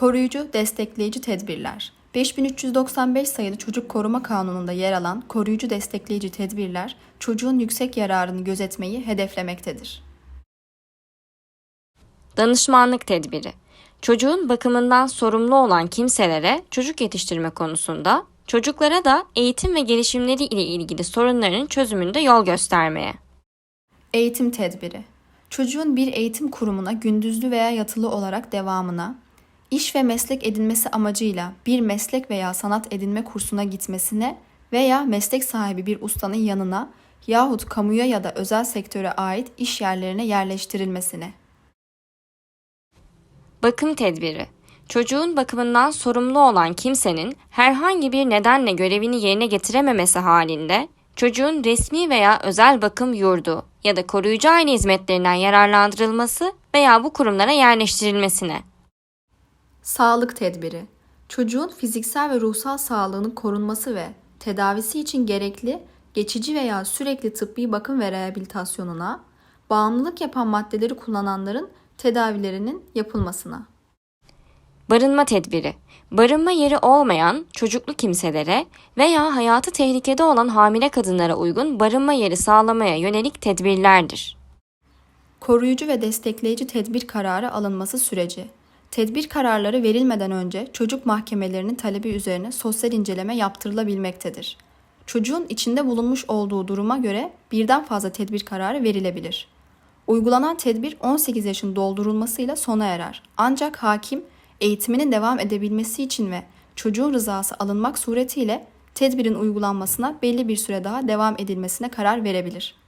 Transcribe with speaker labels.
Speaker 1: Koruyucu, destekleyici tedbirler. 5395 sayılı Çocuk Koruma Kanunu'nda yer alan koruyucu destekleyici tedbirler, çocuğun yüksek yararını gözetmeyi hedeflemektedir.
Speaker 2: Danışmanlık tedbiri. Çocuğun bakımından sorumlu olan kimselere çocuk yetiştirme konusunda, çocuklara da eğitim ve gelişimleri ile ilgili sorunların çözümünde yol göstermeye.
Speaker 1: Eğitim tedbiri. Çocuğun bir eğitim kurumuna gündüzlü veya yatılı olarak devamına, iş ve meslek edinmesi amacıyla bir meslek veya sanat edinme kursuna gitmesine veya meslek sahibi bir ustanın yanına yahut kamuya ya da özel sektöre ait iş yerlerine yerleştirilmesine.
Speaker 2: Bakım tedbiri. Çocuğun bakımından sorumlu olan kimsenin herhangi bir nedenle görevini yerine getirememesi halinde çocuğun resmi veya özel bakım yurdu ya da koruyucu aile hizmetlerinden yararlandırılması veya bu kurumlara yerleştirilmesine.
Speaker 1: Sağlık tedbiri. Çocuğun fiziksel ve ruhsal sağlığının korunması ve tedavisi için gerekli geçici veya sürekli tıbbi bakım ve rehabilitasyonuna, bağımlılık yapan maddeleri kullananların tedavilerinin yapılmasına.
Speaker 2: Barınma tedbiri. Barınma yeri olmayan çocuklu kimselere veya hayatı tehlikede olan hamile kadınlara uygun barınma yeri sağlamaya yönelik tedbirlerdir.
Speaker 1: Koruyucu ve destekleyici tedbir kararı alınması süreci. Tedbir kararları verilmeden önce çocuk mahkemelerinin talebi üzerine sosyal inceleme yaptırılabilmektedir. Çocuğun içinde bulunmuş olduğu duruma göre birden fazla tedbir kararı verilebilir. Uygulanan tedbir 18 yaşın doldurulmasıyla sona erer. Ancak hakim eğitiminin devam edebilmesi için ve çocuğun rızası alınmak suretiyle tedbirin uygulanmasına belli bir süre daha devam edilmesine karar verebilir.